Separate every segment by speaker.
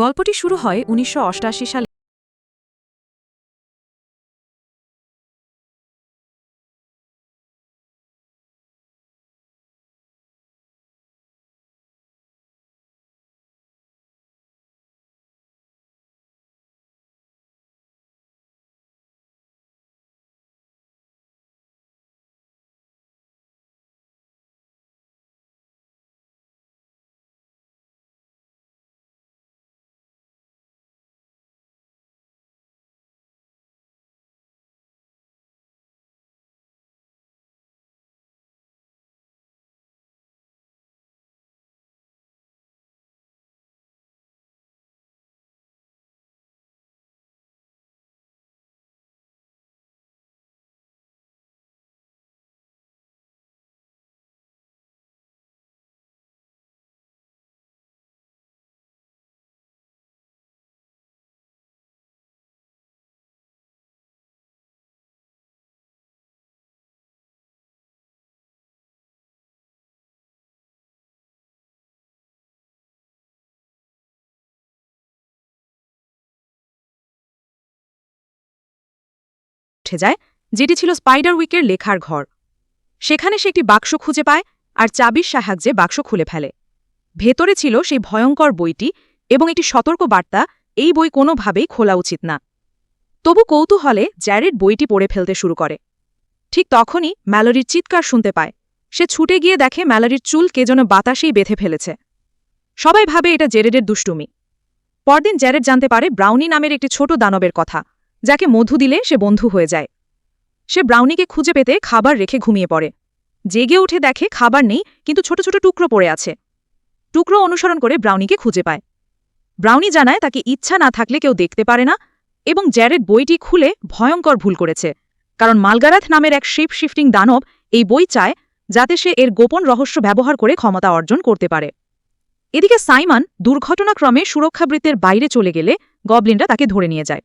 Speaker 1: গল্পটি শুরু হয় উনিশশো অষ্টআশি সালে। উঠে যায়, যেটি ছিল স্পাইডার উইকের লেখার ঘর। সেখানে সে একটি বাক্স খুঁজে পায় আর চাবির সাহায্যে বাক্স খুলে ফেলে। ভেতরে ছিল সেই ভয়ঙ্কর বইটি এবং একটি সতর্ক বার্তা এই বই কোনোভাবেই খোলা উচিত না। তবু কৌতূহলে জ্যারেড বইটি পড়ে ফেলতে শুরু করে। ঠিক তখনই ম্যালোরির চিৎকার শুনতে পায়। সে ছুটে গিয়ে দেখে ম্যালোরির চুল কে যেন বাতাসেই বেঁধে ফেলেছে। সবাই ভাবে এটা জেরেডের দুষ্টুমি। পরদিন জ্যারেড জানতে পারে ব্রাউনি নামের একটি ছোট দানবের কথা। যাকে মধু দিলে সে বন্ধু হয়ে যায়। সে ব্রাউনিকে খুঁজে পেতে খাবার রেখে ঘুমিয়ে পড়ে। জেগে উঠে দেখে খাবার নেই, কিন্তু ছোট ছোট টুকরো পড়ে আছে। টুকরো অনুসরণ করে ব্রাউনিকে খুঁজে পায়। ব্রাউনি জানায় তাকে ইচ্ছা না থাকলে কেউ দেখতে পারে না এবং জ্যারেড বইটি খুলে ভয়ঙ্কর ভুল করেছে। কারণ মালগারাথ নামের এক শিপ শিফটিং দানব এই বই চায় যাতে সে এর গোপন রহস্য ব্যবহার করে ক্ষমতা অর্জন করতে পারে। এদিকে সাইমান দুর্ঘটনাক্রমে সুরক্ষাবৃত্তের বাইরে চলে গেলে গবলিনরা তাকে ধরে নিয়ে যায়।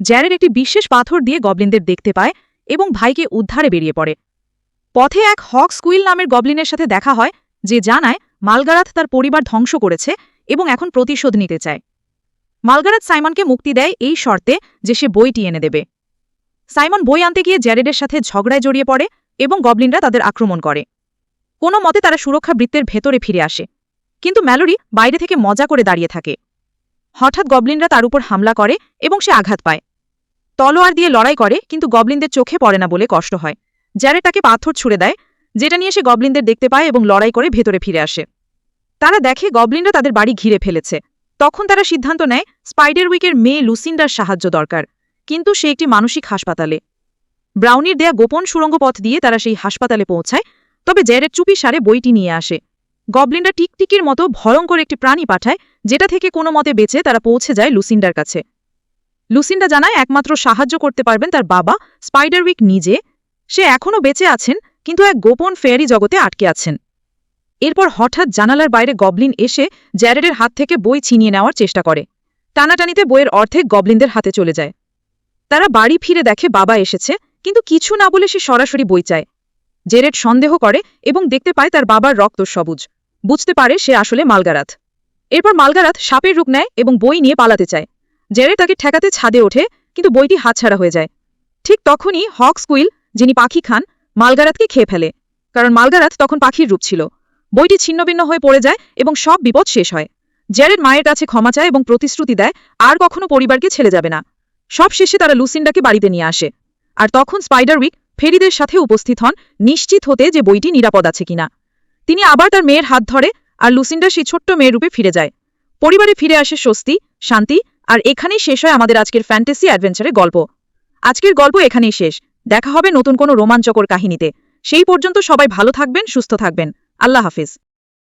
Speaker 1: জ্যারেড একটি বিশেষ পাথর দিয়ে গবলিনদের দেখতে পায় এবং ভাইকে উদ্ধারে বেরিয়ে পড়ে। পথে এক হক স্কুইল নামের গবলিনের সাথে দেখা হয়, যে জানায় মালগারাথ তার পরিবার ধ্বংস করেছে এবং এখন প্রতিশোধ নিতে চায়। মালগারাথ সাইমনকে মুক্তি দেয় এই শর্তে যে সে বইটি এনে দেবে। সাইমন বই আনতে গিয়ে জ্যারেডের সাথে ঝগড়ায় জড়িয়ে পড়ে এবং গবলিনরা তাদের আক্রমণ করে। কোনো মতে তারা সুরক্ষা বৃত্তের ভেতরে ফিরে আসে, কিন্তু ম্যালোরি বাইরে থেকে মজা করে দাঁড়িয়ে থাকে। হঠাৎ গবলিনরা তার উপর হামলা করে এবং সে আঘাত পায়। তলোয়ার দিয়ে লড়াই করে, কিন্তু গবলিনদের চোখে পড়ে না বলে কষ্ট হয়। জ্যারে তাকে পাথর ছুড়ে দেয়, যেটা নিয়ে সে গবলিনদের দেখতে পায় এবং লড়াই করে ভেতরে ফিরে আসে। তারা দেখে গবলিনরা তাদের বাড়ি ঘিরে ফেলেছে। তখন তারা সিদ্ধান্ত নেয়, স্পাইডার উইকের মেয়ে লুসিন্ডার সাহায্য দরকার, কিন্তু সে একটি মানসিক হাসপাতালে। ব্রাউনির দেয়া গোপন সুড়ঙ্গ পথ দিয়ে তারা সেই হাসপাতালে পৌঁছায়, তবে জ্যারের চুপি সারে বইটি নিয়ে আসে। গবলিনরা টিকটিকির মতো ভয়ঙ্কর একটি প্রাণী পাঠায়, যেটা থেকে কোনো মতে বেঁচে তারা পৌঁছে যায় লুসিন্ডার কাছে। লুসিন্ডা জানায়, একমাত্র সাহায্য করতে পারবেন তার বাবা, স্পাইডারউইক নিজে। সে এখনও বেঁচে আছেন, কিন্তু এক গোপন ফেয়ারি জগতে আটকে আছেন। এরপর হঠাৎ জানালার বাইরে গবলিন এসে জ্যারেডের হাত থেকে বই ছিনিয়ে নেওয়ার চেষ্টা করে। টানাটানিতে বইয়ের অর্ধেক গবলিনদের হাতে চলে যায়। তারা বাড়ি ফিরে দেখে বাবা এসেছে, কিন্তু কিছু না বলে সে সরাসরি বই চায়। জেরেড সন্দেহ করে এবং দেখতে পায় তার বাবার রক্ত সবুজ। বুঝতে পারে সে আসলে মালগারাত। এরপর মালগারাত সাপের রূপ নেয় এবং বই নিয়ে পালাতে চায়। জেরে তাকে ঠেকাতে ছাদে ওঠে, কিন্তু বইটি হাতছাড়া হয়ে যায়। ঠিক তখনই হক স্কুইল, যিনি পাখি খান, মালগারাতকে খেয়ে ফেলে। কারণ মালগারাত তখন পাখির রূপ ছিল। বইটি ছিন্নভিন্ন হয়ে পড়ে যায় এবং সব বিপদ শেষ হয়। জ্যারেড মায়ের কাছে ক্ষমা চায় এবং প্রতিশ্রুতি দেয়, আর কখনো পরিবারকে ছেড়ে যাবে না। সব শেষে তারা লুসিন্ডাকে বাড়িতে নিয়ে আসে। আর তখন স্পাইডার উইক ফেরিদের সাথে উপস্থিত হন, নিশ্চিত হতে যে বইটি নিরাপদ আছে কিনা। তিনি আবার তার মেয়ের হাত ধরে আর লুসিন্ডা সেই ছোট্ট মেয়ের রূপে ফিরে যায়। পরিবারে ফিরে আসে স্বস্তি, শান্তি আর এখানেই শেষ হয় আমাদের আজকের ফ্যান্টাসি অ্যাডভেঞ্চারের গল্প। আজকের গল্প এখানেই শেষ। দেখা হবে নতুন কোনো রোমাঞ্চকর কাহিনীতে। সেই পর্যন্ত সবাই ভালো থাকবেন, সুস্থ থাকবেন। আল্লাহ হাফিজ।